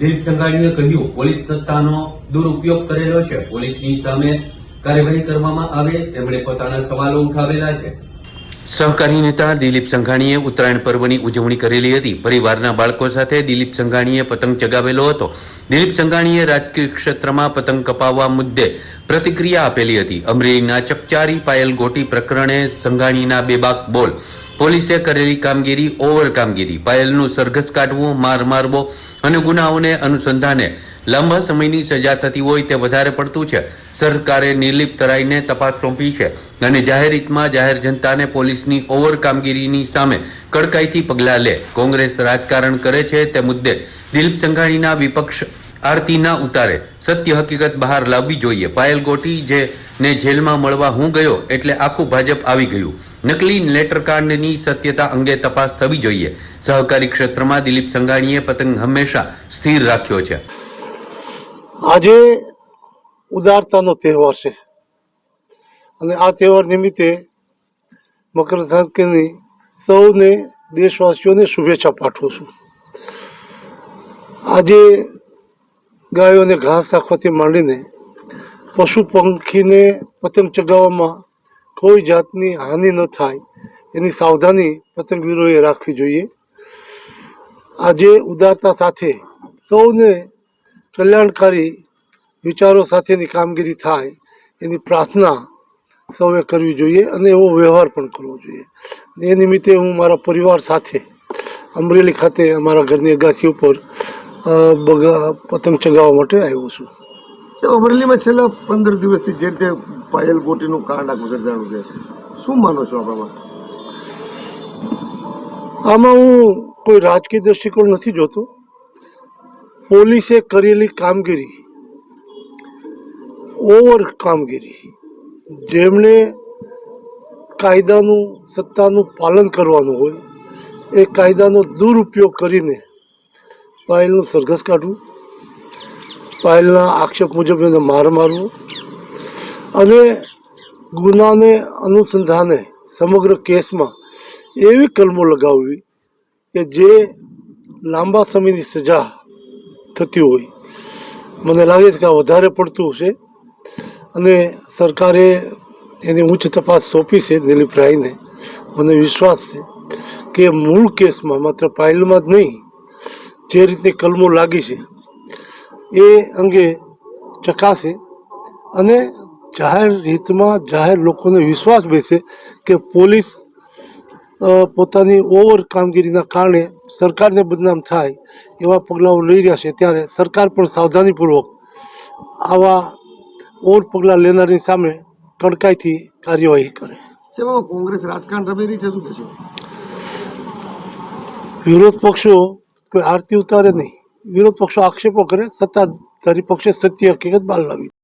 દિલીપ સંઘાણીએ કહ્યું, પોલીસ સત્તાનો દુરુપયોગ કરેલો છે. પોલીસની સામે કાર્યવાહી કરવામાં આવે. તેમણે પોતાના સવાલો ઉઠાવેલા છે. સહકારી નેતા દિલીપ સંઘાણીએ ઉત્તરાયણ પર્વની ઉજવણી કરેલી હતી. પરિવારના બાળકો સાથે દિલીપ સંઘાણીએ પતંગ ચગાવેલો હતો. દિલીપ સંઘાણીએ રાજકીય ક્ષેત્રમાં પતંગ કપાવવા મુદ્દે પ્રતિક્રિયા આપેલી હતી. અમરેલીના ચકચારી પાયલ ગોટી પ્રકરણે સંઘાણીના બેબાક બોલ. પોલીસે કરેલી કામગીરી, ઓવર કામગીરી, પાયલનું સરઘસ કાઢવું, માર મારવો અને ગુનાઓને અનુસંધાને લાંબા સમયની સજા થતી હોય તે વધારે પડતું છે. સરકારે નિર્લિપ્ત તરાઈને તપાસ સોંપી છે અને જાહેર હિતમાં જાહેર જનતાને પોલીસની ઓવર કામગીરીની સામે કડકાઈથી પગલાં લે. કોંગ્રેસ રાજકારણ કરે છે તે મુદ્દે દિલીપ સંઘાણીના વિપક્ષ આરતી ના ઉતારે. સત્ય હકીકત બહાર લાવવી જોઈએ. પાયલ ગોટી જે ને જેલમાં મળવા હું ગયો એટલે આખું ભાજપ આવી ગયું. નકલી લેટરકાંડની સત્યતા અંગે તપાસ થવી જોઈએ. સહકારી ક્ષેત્રમાં દિલીપ સંઘાણીએ પતંગ હંમેશા સ્થિર રાખ્યો છે. આજે ઉદારતાનો તહેવાર છે. અને આ તહેવાર નિમિત્તે મકર સંક્રાંતિની સૌને દેશવાસીઓને શુભેચ્છા પાઠવું છું. આજે ગાયોને ઘાસ રાખવાથી માંડીને પશુ પંખીને પતંગ ચગાવવામાં કોઈ જાતની હાનિ ન થાય. એની સાવધાની પતંગવીરોએ રાખવી જોઈએ. આજે ઉદારતા સાથે સૌને કલ્યાણકારી વિચારો સાથેની કામગીરી થાય એની પ્રાર્થના સૌએ કરવી જોઈએ અને એવો વ્યવહાર પણ કરવો જોઈએ. એ નિમિત્તે હું મારા પરિવાર સાથે અમરેલી ખાતે અમારા ઘરની અગાસી ઉપર પતંગ ચગાવવા માટે આવ્યો છું. અમરેલીમાં છેલ્લા પંદર દિવસથી જે રીતે પાયલ ગોટીનું કાંડ આખું સર્જાણું છે શું માનો છો આપણામાં આમાં? હું કોઈ રાજકીય દ્રષ્ટિકોણ નથી જોતો. પોલીસે કરેલી કામગીરી ઓવર કામગીરી જેમણે કાયદાનું સત્તાનું પાલન કરવાનું હોય એ કાયદાનો દુરુપયોગ કરીને પાયલનું સરઘસ કાઢવું. પાયલના આક્ષેપ મુજબ એને માર મારવો. અને ગુનાને અનુસંધાને સમગ્ર કેસમાં એવી કલમો લગાવવી કે જે લાંબા સમયની સજા થતી હોય. મને લાગે છે કે આ વધારે પડતું છે અને સરકારે એની ઉચ્ચ તપાસ સોંપી છે દિલીપ રાયને મને વિશ્વાસ છે કે મૂળ કેસમાં માત્ર પાયલમાં જ નહીં જે રીતની કલમો લાગી છે એ અંગે ચકાસે અને જાહેર હિતમાં જાહેર લોકોને વિશ્વાસ બેસે કે પોલીસ પોતાની ઓવર કામગીરીના કારણે સરકારને બદનામ થાય એવા પગલાઓ લઈ રહ્યા છે. ત્યારે સરકાર પણ સાવધાનીપૂર્વક આવા ઓવર પગલાં લેનારની સામે કડકાઈથી કાર્યવાહી કરે. કોંગ્રેસ રાજકારણ રમી રહી છે શું વિરોધ પક્ષો કોઈ આરતી ઉતારે નહીં વિરોધ પક્ષો આક્ષેપો કરે સત્તાધારી પક્ષે સત્ય હકીકત બહાર લાવી